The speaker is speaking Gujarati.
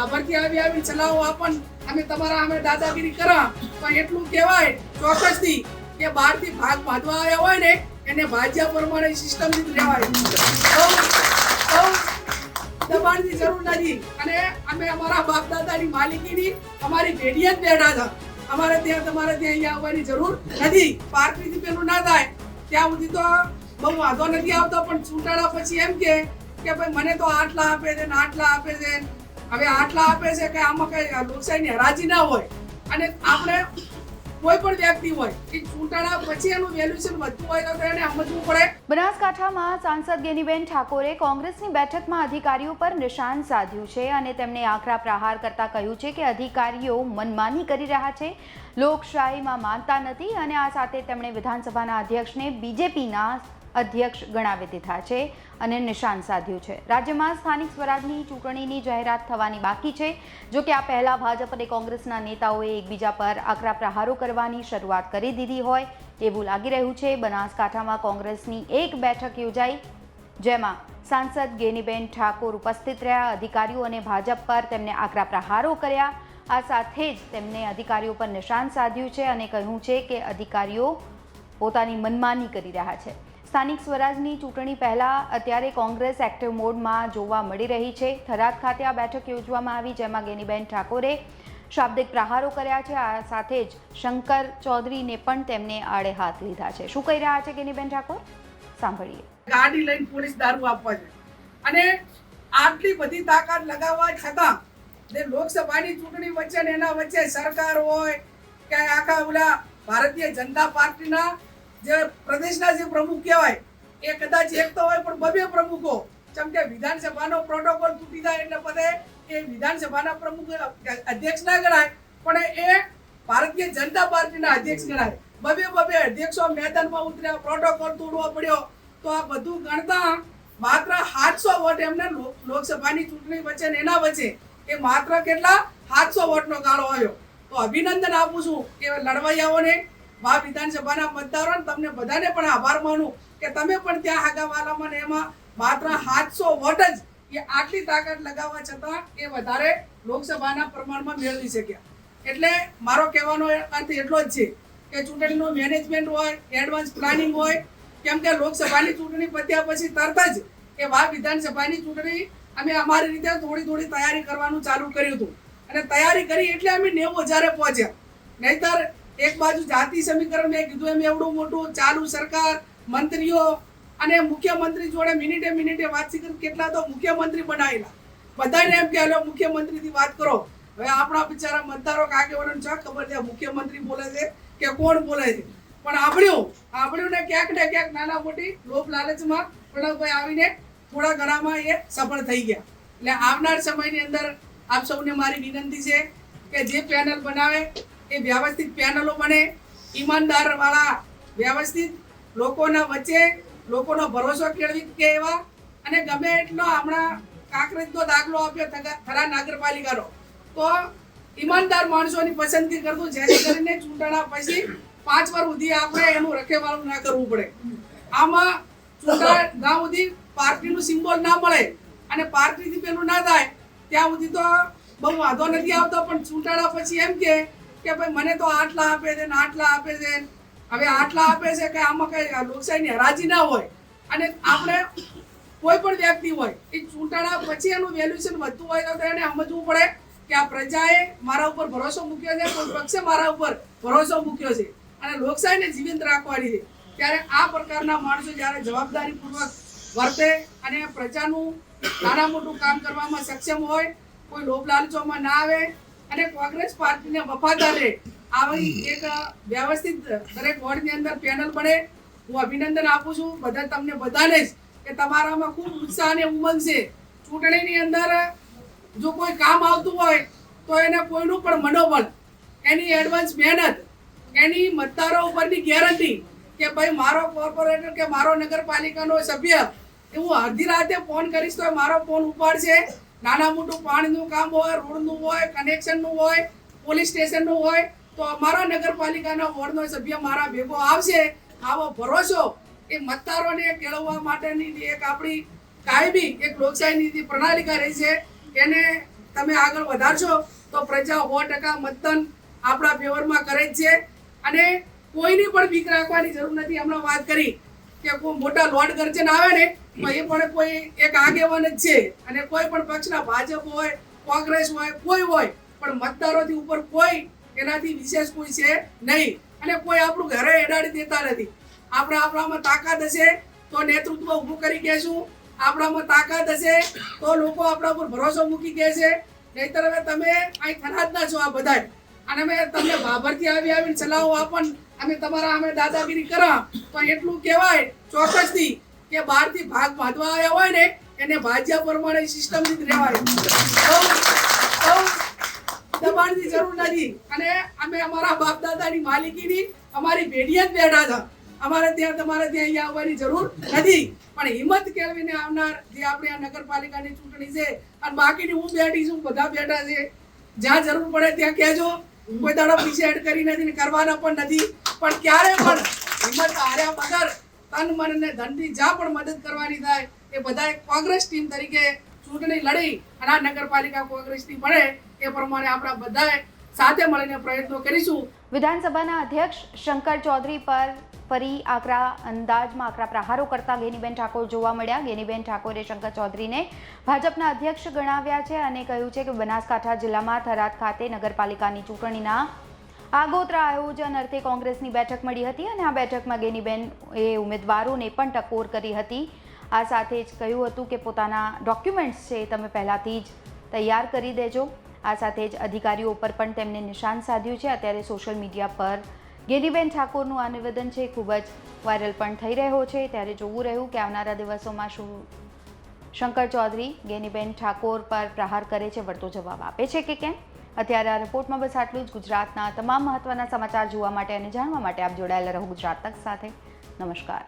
બાબરથી આવી આવી ચલાવો આપણ અમે તમારા અમે દાદાગીરી કરા. પણ એટલું કહેવાય ચોક્કસથી કે બહારથી ભાગ ભાજવા આવ્યા હોય ને, એને ભાજ્યા પ્રમાણે સિસ્ટમથી રહેવાય. દબાણની જરૂર નથી. અને અમે અમારા બાપ દાદાની માલિકીની અમારી પેઢીએ જ બેઠા હતા અમારે ત્યાં, તમારે ત્યાં અહીંયા આવવાની જરૂર નથી. પાર્કથી પેલું ના થાય. ત્યાં સુધી તો બહુ વાંધો નથી આવતો, પણ ચૂંટાણા પછી એમ કે કે ભાઈ મને તો આટલા આપે છે ને આટલા આપે છે. હવે આટલા આપે છે કે આમાં કઈ લોકશાહીની હરાજી ના હોય અને આપણે કોંગ્રેસની બેઠકમાં અધિકારીઓ પર નિશાન સાધ્યું છે અને તેમણે આકરા પ્રહાર કરતા કહ્યું છે કે અધિકારીઓ મનમાની કરી રહ્યા છે, લોકશાહીમાં માનતા નથી અને આ સાથે તેમણે વિધાનસભાના અધ્યક્ષને બીજેપીના અધ્યક્ષ ગણાવી દીધા છે અને નિશાન સાધ્યું છે. રાજ્યમાં સ્થાનિક સ્વરાજની ચૂંટણીની જાહેરાત થવાની બાકી છે. જો કે આ પહેલાં ભાજપ અને કોંગ્રેસના નેતાઓએ એકબીજા પર આકરા પ્રહારો કરવાની શરૂઆત કરી દીધી હોય એવું લાગી રહ્યું છે. બનાસકાંઠામાં કોંગ્રેસની એક બેઠક યોજાઈ, જેમાં સાંસદ ગેનીબેન ઠાકોર ઉપસ્થિત રહ્યા. અધિકારીઓ અને ભાજપ પર તેમને આકરા પ્રહારો કર્યા. આ સાથે જ તેમને અધિકારીઓ પર નિશાન સાધ્યું છે અને કહ્યું છે કે અધિકારીઓ પોતાની મનમાની કરી રહ્યા છે. સ્થાનિક સ્વરાજની ચૂંટણી પહેલાં અત્યારે કોંગ્રેસ એક્ટિવ મોડમાં જોવા મળી રહી છે. થરાદ ખાતે આ બેઠક યોજવામાં આવી, જેમાં ગેનીબેન ઠાકોરે શાબ્દિક પ્રહારો કર્યા છે. આ સાથે જ શંકર ચૌધરીને પણ તેમને આડે હાથ લીધા છે. શું કહી રહ્યા છે ગેનીબેન ઠાકોર? સાંભળીએ. ગાડી લઈને પોલીસ દારૂ આપવા છે. અને આટલી બધી તાકાત લગાવવા છતાં જે લોકસભાની ચૂંટણી વચ્ચે એના વચ્ચે સરકાર હોય કે આખા ઓલા ભારતીય જનતા પાર્ટીના જે પ્રદેશના જે પ્રમુખ કહેવાય, એ કદાચ એક તો હોય પણ બબે પ્રમુખો. જેમ કે વિધાનસભાનો પ્રોટોકોલ તૂટી જાય એટલે બધે એ વિધાનસભાના પ્રમુખ અધ્યક્ષ ના ગણાય, પણ એ ભારતીય જનતા પાર્ટીના અધ્યક્ષ ગણાય. બબે બબે અધ્યક્ષો મેદાનમાં ઉતર્યા પ્રોટોકોલ તોડવો પડ્યો. તો આ બધું ગણતા માત્ર સાતસો વોટ એમને લોકસભાની ચૂંટણી વચ્ચે ને એના વચ્ચે એ માત્ર કેટલા? સાતસો વોટનો ગાળો આવ્યો. તો અભિનંદન આપું છું કે લડવૈયાઓને મા વિધાનસભાના મતદારોને તમને બધાને પણ આભાર માનું કે તમે પણ ત્યાં હાગાવાલામાં એમાં માત્ર સાતસો વોટ જ એ આટલી તાકાત લગાવવા છતાં એ વધારે લોકસભાના પ્રમાણમાં મેળવી શક્યા. એટલે મારો કહેવાનો અર્થ એટલો જ છે કે ચૂંટણીનું મેનેજમેન્ટ હોય એડવાન્સ પ્લાનિંગ હોય, કેમ કે લોકસભાની ચૂંટણી પત્યા પછી તરત જ એ વા વિધાનસભાની ચૂંટણી અમે અમારી રીતે થોડી થોડી તૈયારી કરવાનું ચાલુ કર્યું હતું. અને તૈયારી કરી એટલે અમે નેવું હજારે પહોંચ્યા. નહીતર એક બાજુ જાતિ સમીકરણ, મેં કીધું એમ એવડું મોટું, ચાલુ સરકાર, મંત્રીઓ અને મુખ્યમંત્રી જોડે મિનિટે મિનિટે વાતચીત કેટલા તો મુખ્યમંત્રી બનાવેલા બધાને એમ કે મુખ્યમંત્રીથી વાત કરો. હવે આપણા બિચારા મતદારો કાગેવાળાને છ ખબર છે, મુખ્યમંત્રી બોલે છે કે કોણ બોલે છે. પણ આપણું આપણું ને ક્યાંક ને ક્યાંક નાના મોટી લોભ લાલચમાં પ્રણવભાઈ આવીને થોડા ઘણામાં એ સફળ થઈ ગયા. એટલે આવનાર સમયની અંદર આપ સૌને મારી વિનંતી છે કે જે પેનલ બનાવે એ વ્યવસ્થિત પેનલો બને. ઈમાનદાર વાળા વ્યવસ્થિત લોકોના વચ્ચે લોકોનો ભરોસો કેળવી કે એવા અને ગમે એટલો હમણાં કાંકરેજનો દાખલો આપ્યો થરા નગરપાલિકાનો. તો ઈમાનદાર માણસોની પસંદગી કરતું જેને કરીને ચૂંટણા પછી પાંચ વાર સુધી આપણે એનું રખેવાળું ના કરવું પડે. આમાં ચૂંટણા ગામ સુધી પાર્ટીનું સિમ્બોલ ના મળે અને પાર્ટીથી પેલું ના થાય, ત્યાં સુધી તો બહુ વાંધો નથી આવતો, પણ ચૂંટાણા પછી એમ કે કે ભાઈ મને તો આટલા આપે છે ને આટલા આપે છે. હવે આટલા આપે છે કે આમાં કઈ લોકશાહીની હરાજી ના હોય. અને આપણે કોઈ પણ વ્યક્તિ હોય, એ ચૂંટાણા પછી એનું વેલ્યુએશન વધતું હોય તો એને સમજવું પડે કે આ પ્રજાએ મારા ઉપર ભરોસો મૂક્યો છે, કોઈ પક્ષે મારા ઉપર ભરોસો મૂક્યો છે. અને લોકશાહીને જીવંત રાખવાની છે. ત્યારે આ પ્રકારના માણસો જ્યારે જવાબદારીપૂર્વક વર્તે અને પ્રજાનું નાના મોટું કામ કરવામાં સક્ષમ હોય, કોઈ લોભ લાલચોમાં ના આવે અને કોંગ્રેસ પાર્ટીને વફાદાર રહે આવી એક વ્યવસ્થિત દરેક વોર્ડની અંદર પેનલ બને હું અભિનંદન આપું છું બધા તમને બધાને જ કે તમારામાં ખૂબ ઉત્સાહ અને ઉમંગ છે. ચૂંટણીની અંદર જો કોઈ કામ આવતું હોય તો એને કોઈનું પણ મનોબળ, એની એડવાન્સ મહેનત, એની મતદારો ઉપરની ગેરંટી કે ભાઈ મારો કોર્પોરેટર કે મારો નગરપાલિકાનો સભ્ય એ હું અડધી રાતે ફોન કરીશ તો મારો ફોન ઉપાડશે. નાના મોટું પાણીનું કામ હોય, રોડનું હોય કનેક્શનનું હોય પોલીસ સ્ટેશનનું હોય, તો અમારા નગરપાલિકાના વોર્ડનો સભ્ય મારા ભેગો આવશે, આવો ભરોસો. એ મતદારોને કેળવવા માટેની એક આપણી કાયમી એક લોકશાહીની પ્રણાલિકા રહી છે, એને તમે આગળ વધારશો, તો પ્રજા સો ટકા મતદાન આપણા ફેવરમાં કરે જ છે. અને કોઈની પણ બીક રાખવાની જરૂર નથી. હમણાં વાત કરી કે કોઈ મોટા લોર્ડ ગર્જન આવે ને, તો એ પણ કોઈ એક આગેવાન જ છે. અને કોઈ પણ પક્ષના ભાજપ હોય, કોંગ્રેસ હોય, કોઈ હોય, પણ મતદારોથી ઉપર કોઈ એનાથી વિશેષ કોઈ છે નહીં. અને કોઈ આપણું ઘરે એડાડી દેતા નથી. આપણે આપણામાં તાકાત હશે, તો નેતૃત્વ ઊભું કરી કહેશું. આપણામાં તાકાત હશે, તો લોકો આપણા ઉપર ભરોસો મૂકી કહે છે નહીતર હવે તમે અહીં ના છો આ બધા અને અમે તમને ભાભરથી આવી આવીને સલાહો આપણ અમે તમારા અમે દાદાગીરી કરા તો એટલું કહેવાય ચોક્કસથી કે બહારથી ભાગ બાંધવા આવ્યા હોય ને, એને ભાજ્યા પ્રમાણે સિસ્ટમથી રહેવાય. દબાણની જરૂર નથી. અને અમે અમારા બાપ દાદાની માલિકીની અમારી પેઢીએ જ બેઠા હતા. અમારે ત્યાં, તમારે ત્યાં અહીંયા આવવાની જરૂર નથી. પણ હિંમત કેળવીને આવનાર જે આપણે આ નગરપાલિકાની ચૂંટણી છે, અને બાકીની હું બેઠી છું, બધા બેઠા છે. જ્યાં જરૂર પડે ત્યાં કહેજો. કોઈ દાડો પીછે એડ કરી નથી ને કરવાના પણ નથી. પણ ક્યારે પણ હિંમત હાર્યા વગર તન, મન ને ધનથી જ્યાં પણ મદદ કરવાની થાય, એ બધાએ કોંગ્રેસ ટીમ તરીકે ચૂંટણી લડી અને આ નગરપાલિકા કોંગ્રેસની બને એ પ્રમાણે આપણા બધાએ સાથે મળીને પ્રયત્નો કરીશું. વિધાનસભાના અધ્યક્ષ શંકર ચૌધરી પર ફરી આકરા અંદાજમાં આકરા પ્રહારો કરતા ગેનીબેન ઠાકોર જોવા મળ્યા. ગેનીબેન ઠાકોરે શંકર ચૌધરીને ભાજપના અધ્યક્ષ ગણાવ્યા છે અને કહ્યું છે કે બનાસકાંઠા જિલ્લામાં થરાદ ખાતે નગરપાલિકાની ચૂંટણીના આગોતરા આયોજન અર્થે કોંગ્રેસની બેઠક મળી હતી અને આ બેઠકમાં ગેનીબેન એ ઉમેદવારોને પણ ટકોર કરી હતી. આ સાથે જ કહ્યું હતું કે પોતાના ડોક્યુમેન્ટ્સ છે તમે પહેલાંથી જ તૈયાર કરી દેજો. આ સાથે જ અધિકારીઓ પર પણ તેમને નિશાન સાધ્યું છે. અત્યારે સોશિયલ મીડિયા પર ગેનીબેન ઠાકોરનું આ નિવેદન છે ખૂબ જ વાયરલ પણ થઈ રહ્યો છે. ત્યારે જોવું રહ્યું કે આવનારા દિવસોમાં શું શંકર ચૌધરી ગેનીબેન ઠાકોર પર પ્રહાર કરે છે, વળતો જવાબ આપે છે કે કેમ? અત્યારે આ રિપોર્ટમાં બસ આટલું જ. ગુજરાતના તમામ મહત્વના સમાચાર જોવા માટે અને જાણવા માટે આપ જોડાયેલા રહો ગુજરાત તક સાથે. નમસ્કાર.